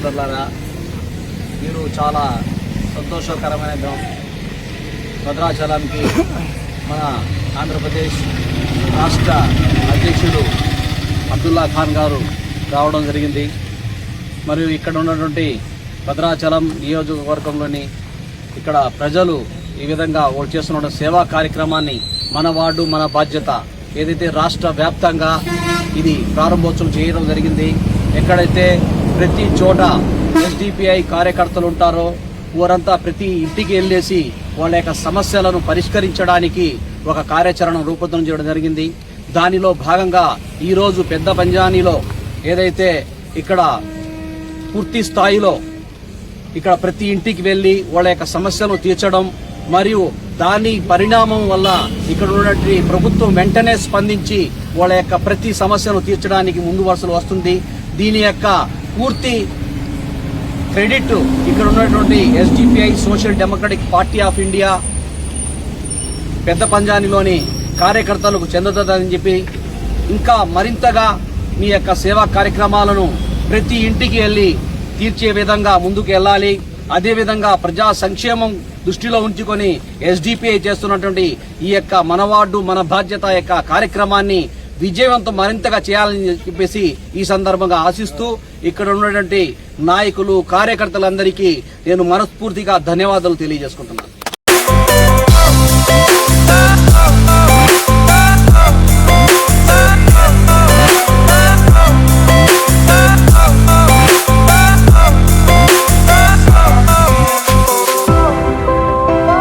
సోదరులారా మీరు చాలా సంతోషకరమైన దినం. భద్రాచలానికి మన ఆంధ్రప్రదేశ్ రాష్ట్ర అధ్యక్షుడు అబ్దుల్లా ఖాన్ గారు రావడం జరిగింది మరియు ఇక్కడ ఉన్నటువంటి భద్రాచలం నియోజకవర్గంలోని ఇక్కడ ప్రజలు ఈ విధంగా వాళ్ళు చేస్తున్న సేవా కార్యక్రమాన్ని మన వార్డు మన బాధ్యత ఏదైతే రాష్ట్ర వ్యాప్తంగా ఇది ప్రారంభోత్సవం చేయడం జరిగింది ఎక్కడైతే ప్రతి చోట ఎస్డిపిఐ కార్యకర్తలు ఉంటారో వారంతా ప్రతి ఇంటికి వెళ్ళేసి వాళ్ళ యొక్క సమస్యలను పరిష్కరించడానికి ఒక కార్యాచరణ రూపొందడం చేయడం జరిగింది. దానిలో భాగంగా ఈరోజు పెద్ద పంజానీలో ఏదైతే ఇక్కడ పూర్తి స్థాయిలో ఇక్కడ ప్రతి ఇంటికి వెళ్ళి వాళ్ళ యొక్క సమస్యలను తీర్చడం మరియు దాని పరిణామం వల్ల ఇక్కడ ఉన్నటువంటి ప్రభుత్వం వెంటనే స్పందించి వాళ్ళ యొక్క ప్రతి సమస్యను తీర్చడానికి ముందు వరుసలు వస్తుంది. దీని యొక్క పూర్తి క్రెడిట్ ఇక్కడ ఉన్నటువంటి SDPI social democratic party of India పెద్ద పంజానిలోని కార్యకర్తలకు చెందుతుందని చెప్పి ఇంకా మరింతగా మీ యొక్క సేవా కార్యక్రమాలను ప్రతి ఇంటికి వెళ్ళి తీర్చే విధంగా ముందుకు వెళ్ళాలి. అదేవిధంగా ప్రజా సంక్షేమం దృష్టిలో ఉంచుకొని ఎస్డిపిఐ చేస్తున్నటువంటి ఈ యొక్క మన వార్డు మన బాధ్యత యొక్క కార్యక్రమాన్ని విజయవంతం మరింతగా చేయాలని చెప్పేసి ఈ సందర్భంగా ఆశిస్తూ ఇక్కడ ఉన్నటువంటి నాయకులు కార్యకర్తలందరికీ నేను మనస్ఫూర్తిగా ధన్యవాదాలు తెలియజేసుకుంటున్నాను.